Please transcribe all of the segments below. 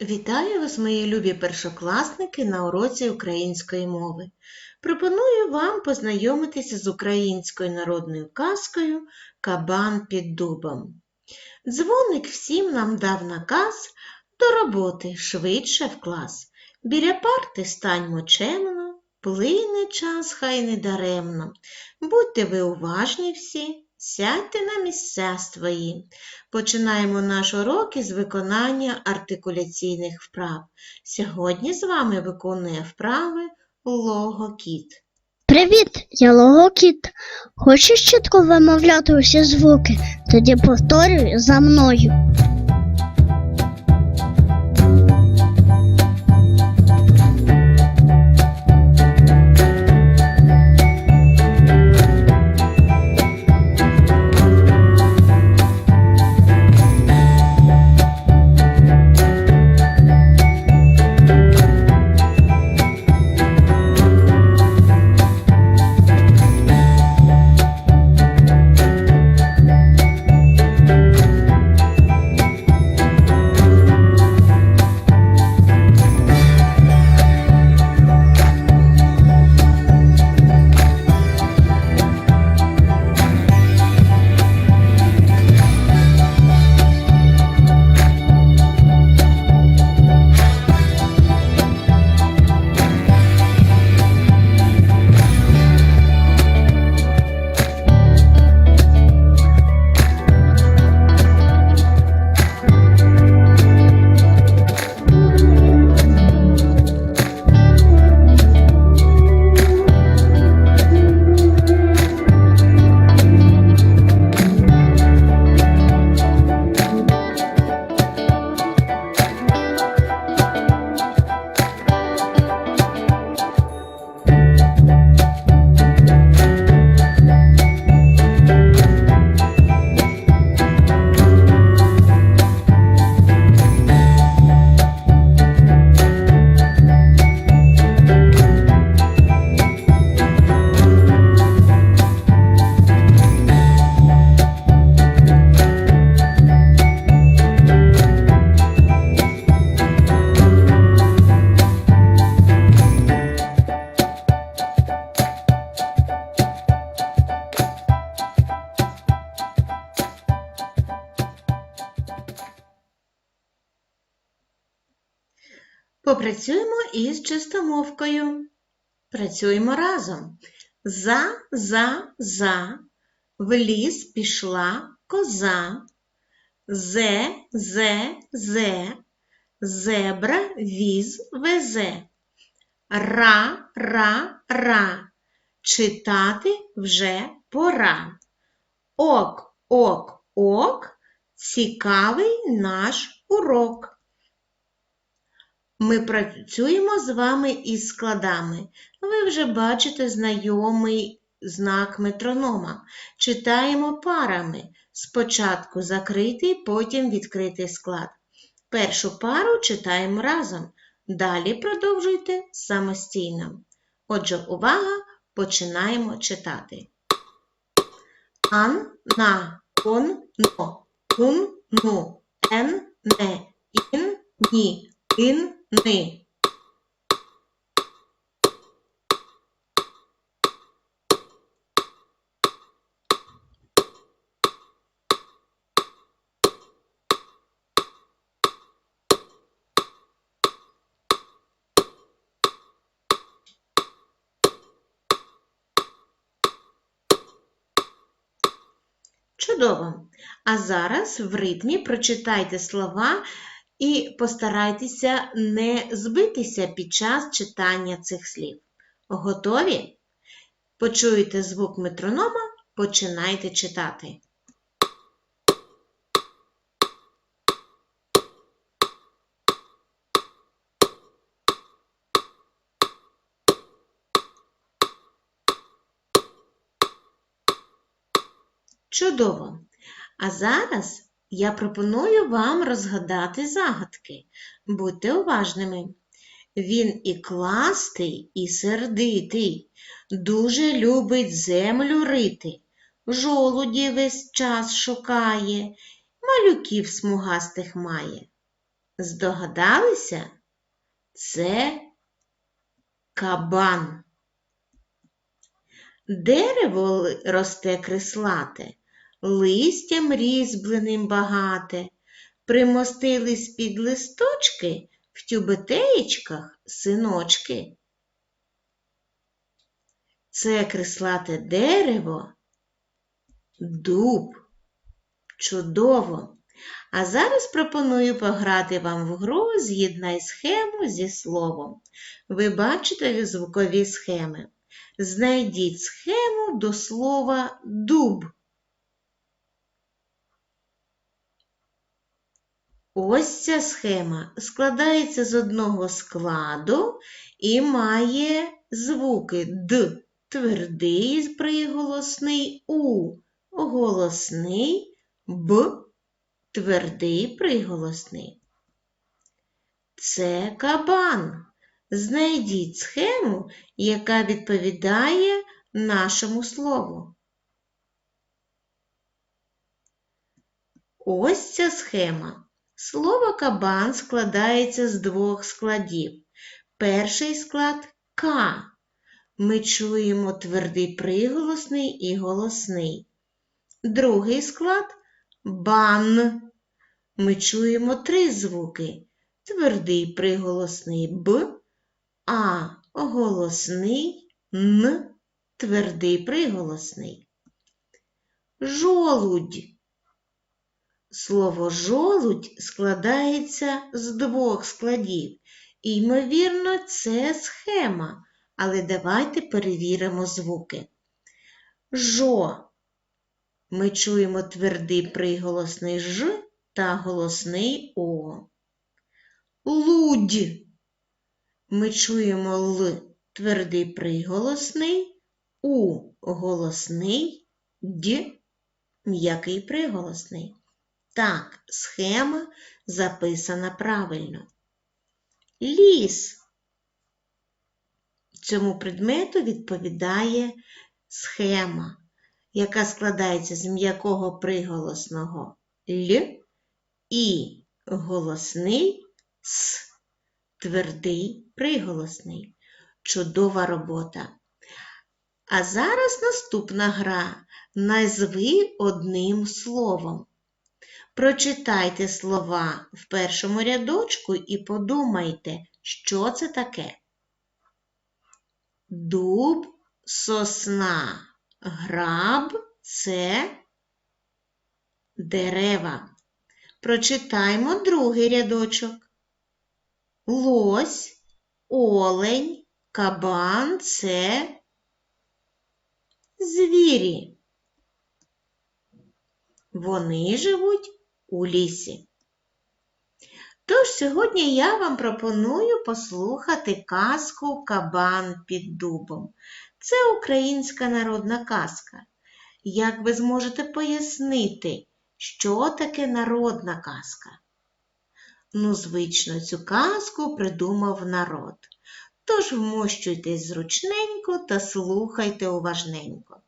Вітаю вас, мої любі першокласники на уроці української мови. Пропоную вам познайомитися з українською народною казкою Кабан під дубом. Дзвоник всім нам дав наказ до роботи швидше в клас. Біля парти станьмо чемно, плине час хай не даремно. Будьте ви уважні всі, сядьте на місця свої. Починаємо наш урок із виконання артикуляційних вправ. Сьогодні з вами виконує вправи логокіт. Привіт, я Логокіт. Хочеш чітко вимовляти усі звуки? Тоді повторюй за мною. Попрацюємо із чистомовкою. Працюємо разом. За, за, за. В ліс пішла коза. Зе, зе, зе. Зебра віз везе. Ра, ра, ра. Читати вже пора. Ок, ок, ок. Цікавий наш урок. Ми працюємо з вами із складами. Ви вже бачите знайомий знак метронома. Читаємо парами. Спочатку закритий, потім відкритий склад. Першу пару читаємо разом. Далі продовжуйте самостійно. Отже, увага, починаємо читати. Ан, на, кон, но, кун, ну, ен, не, ін, ні, ин, ни. Чудово! А зараз в ритмі прочитайте слова і постарайтеся не збитися під час читання цих слів. Готові? Почуєте звук метронома, починайте читати. Чудово! А зараз я пропоную вам розгадати загадки. Будьте уважними. Він і кластий, і сердитий, дуже любить землю рити, жолуді весь час шукає, малюків смугастих має. Здогадалися? Це кабан. Дерево росте крислате, листям різьбленим багате, примостились під листочки в тюбетеєчках синочки. Це крислате дерево, дуб. Чудово! А зараз пропоную пограти вам в гру «З'єднай схему зі словом. Ви бачите звукові схеми. Знайдіть схему до слова дуб. Ось ця схема складається з одного складу і має звуки Д твердий приголосний У голосний Б твердий приголосний. Це кабан. Знайдіть схему, яка відповідає нашому слову. Ось ця схема. Слово кабан складається з двох складів. Перший склад К. Ми чуємо твердий приголосний і голосний. Другий склад бан. Ми чуємо три звуки. Твердий приголосний Б, А голосний Н, твердий приголосний. Жолудь. Слово жолудь складається з двох складів. І, ймовірно, це схема, але давайте перевіримо звуки. Жо. Ми чуємо твердий приголосний Ж та голосний О. Лудь. Ми чуємо Л твердий приголосний, У голосний, Д м'який приголосний. Так, схема записана правильно. Ліс. Цьому предмету відповідає схема, яка складається з м'якого приголосного Л і голосний С, твердий приголосний. Чудова робота. А зараз наступна гра. Назви одним словом. Прочитайте слова в першому рядочку і подумайте, що це таке. Дуб, сосна, граб це дерева. Прочитаймо другий рядочок. Лось, олень, кабан це звірі. Вони живуть у лісі. Тож сьогодні я вам пропоную послухати казку Кабан під дубом. Це українська народна казка. Як ви зможете пояснити, що таке народна казка? Ну, звично, цю казку придумав народ. Тож вмощуйтесь зручненько та слухайте уважненько.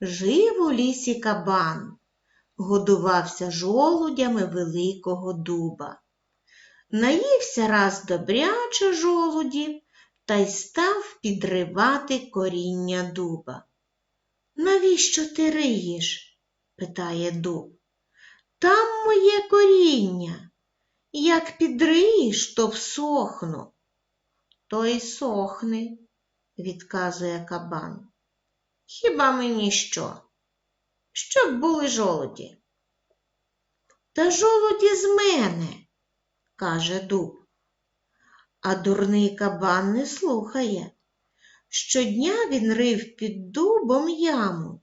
Жив у лісі кабан, годувався жолудями великого дуба. Наївся раз добряче жолудів та й став підривати коріння дуба. Навіщо ти риєш? питає дуб. Там моє коріння. Як підриєш, то всохну. То й сохни, відказує кабан. Хіба мені що? Щоб були жолуді. Та жолуді з мене, каже дуб. А дурний кабан не слухає. Щодня він рив під дубом яму.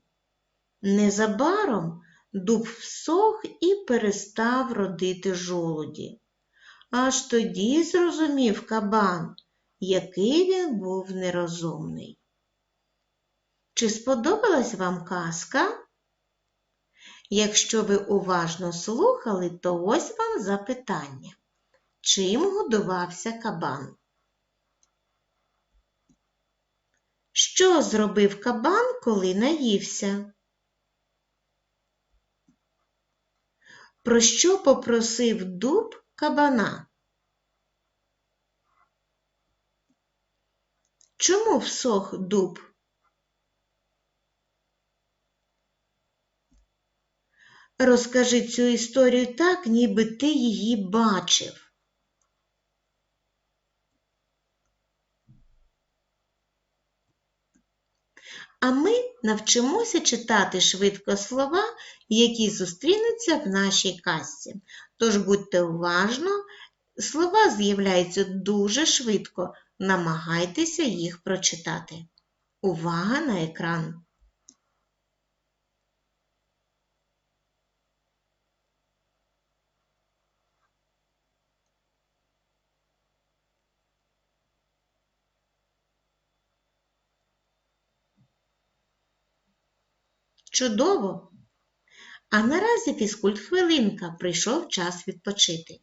Незабаром дуб всох і перестав родити жолуді. Аж тоді зрозумів кабан, який він був нерозумний. Чи сподобалась вам казка? Якщо ви уважно слухали, то ось вам запитання. Чим годувався кабан? Що зробив кабан, коли наївся? Про що попросив дуб кабана? Чому всох дуб? Розкажи цю історію так, ніби ти її бачив. А ми навчимося читати швидко слова, які зустрінуться в нашій казці. Тож будьте уважно, слова з'являються дуже швидко, намагайтеся їх прочитати. Увага на екран! Чудово! А наразі фізкульт хвилинка прийшов час відпочити.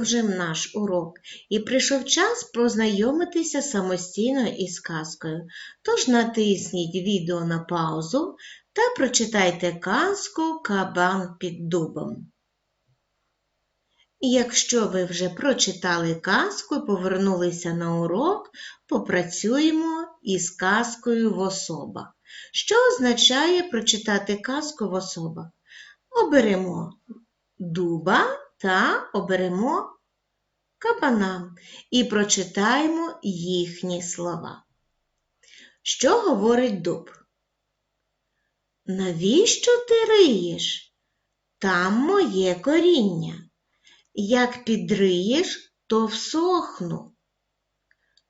Ми продовжуємо наш урок і прийшов час познайомитися самостійно із казкою. Тож натисніть відео на паузу та прочитайте казку Кабан під дубом. Якщо ви вже прочитали казку і повернулися на урок, попрацюємо із казкою в особах. Що означає прочитати казку в особах? Оберемо дуба та оберемо кабана і прочитаємо їхні слова. Що говорить дуб? Навіщо ти риєш? Там моє коріння. Як підриєш, то всохну.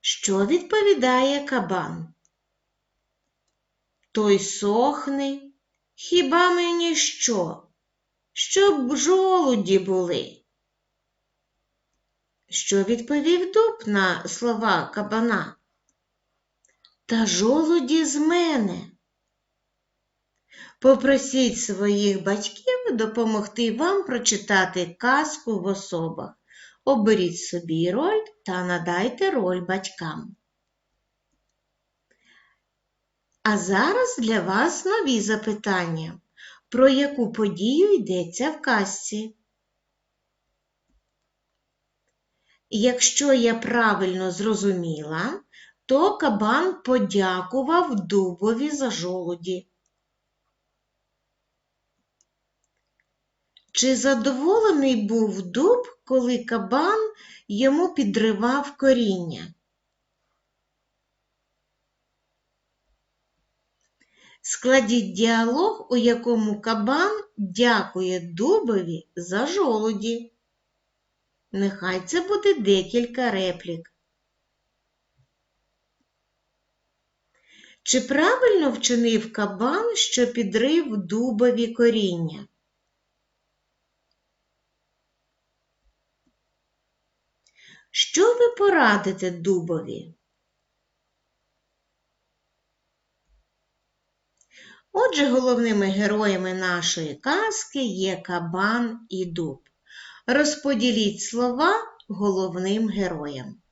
Що відповідає кабан? Той сохне, хіба мені що? Щоб жолуді були. Що відповів дуб на слова кабана? Та жолуді з мене. Попросіть своїх батьків допомогти вам прочитати казку в особах. Оберіть собі роль та надайте роль батькам. А зараз для вас нові запитання. Про яку подію йдеться в казці? Якщо я правильно зрозуміла, то кабан подякував дубові за жолуді. Чи задоволений був дуб, коли кабан йому підривав коріння? Складіть діалог, у якому кабан дякує дубові за жолуді. Нехай це буде декілька реплік. Чи правильно вчинив кабан, що підрив дубові коріння? Що ви порадите дубові? Отже, головними героями нашої казки є кабан і дуб. Розподіліть слова головним героям.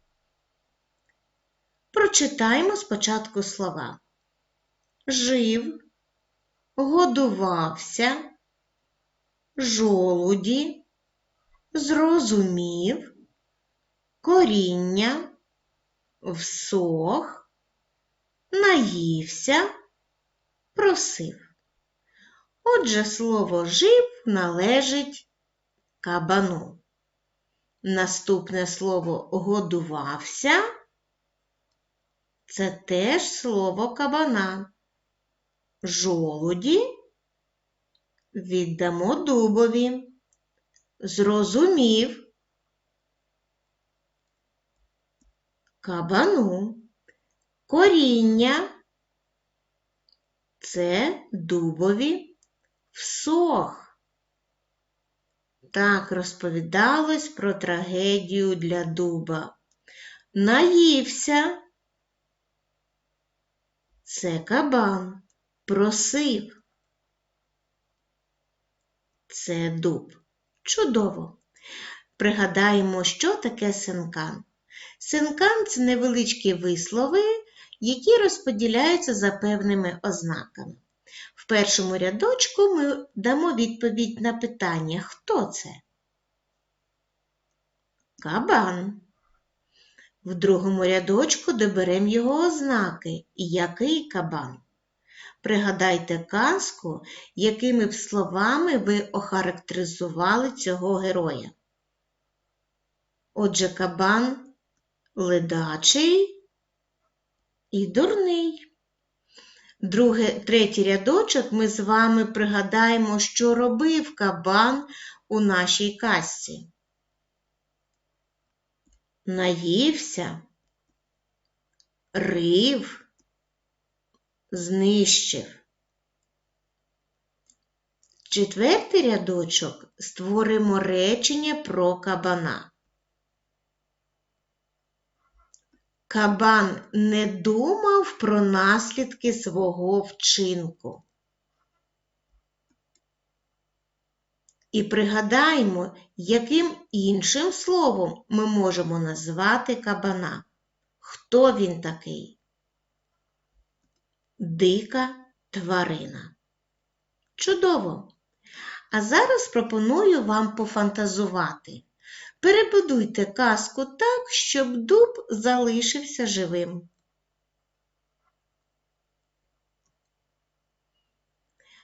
Прочитаємо спочатку слова. Жив, годувався, жолуді, зрозумів, коріння, всох, наївся, просив. Отже, слово жив належить кабану. Наступне слово годувався це теж слово кабана. Жолуді віддамо дубові. Зрозумів кабану. Коріння це дубові всох. Так розповідалось про трагедію для дуба. Наївся. Це кабан. Просив. Це дуб. Чудово. Пригадаємо, що таке синкан. Синкан це невеличкі вислови, які розподіляються за певними ознаками. В першому рядочку ми дамо відповідь на питання, хто це? Кабан. В другому рядочку доберемо його ознаки. Який кабан? Пригадайте казку, якими б словами ви охарактеризували цього героя. Отже, кабан ледачий і дурний. Друге, третій рядочок ми з вами пригадаємо, що робив кабан у нашій казці. Наївся, рив, знищив. Четвертий рядочок створимо речення про кабана. Кабан не думав про наслідки свого вчинку. І пригадаймо, яким іншим словом ми можемо назвати кабана. Хто він такий? Дика тварина. Чудово! А зараз пропоную вам пофантазувати. Перебудуйте казку так, щоб дуб залишився живим.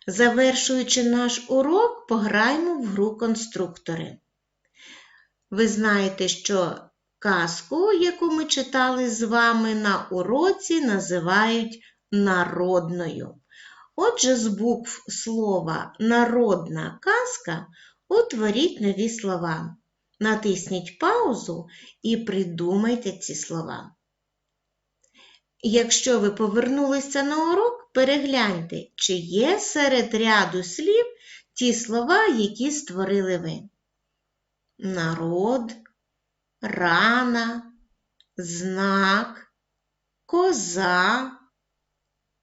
Завершуючи наш урок, пограємо в гру конструктори. Ви знаєте, що казку, яку ми читали з вами на уроці, називають народною. Отже, з букв слова народна казка утворіть нові слова. Натисніть паузу і придумайте ці слова. Якщо ви повернулися на урок, перегляньте, чи є серед ряду слів ті слова, які створили ви. Народ, рана, знак, коза,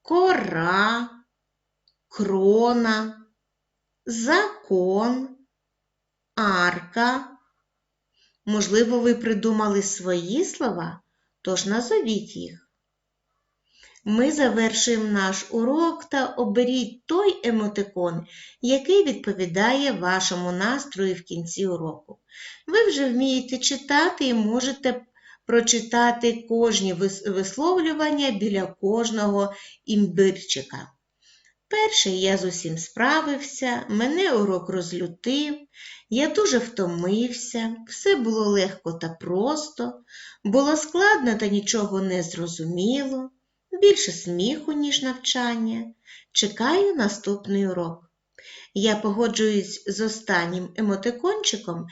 кора, крона, закон, арка. Можливо, ви придумали свої слова, тож назовіть їх. Ми завершуємо наш урок та оберіть той емотикон, який відповідає вашому настрою в кінці уроку. Ви вже вмієте читати і можете прочитати кожні висловлювання біля кожного імбирчика. Перший я з усім справився, мене урок розлютив, я дуже втомився, все було легко та просто, було складно та нічого не зрозуміло, більше сміху, ніж навчання. Чекаю наступний урок. Я погоджуюсь з останнім емотикончиком,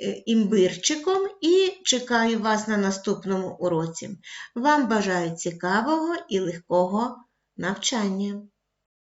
е, імбирчиком і чекаю вас на наступному уроці. Вам бажаю цікавого і легкого навчання.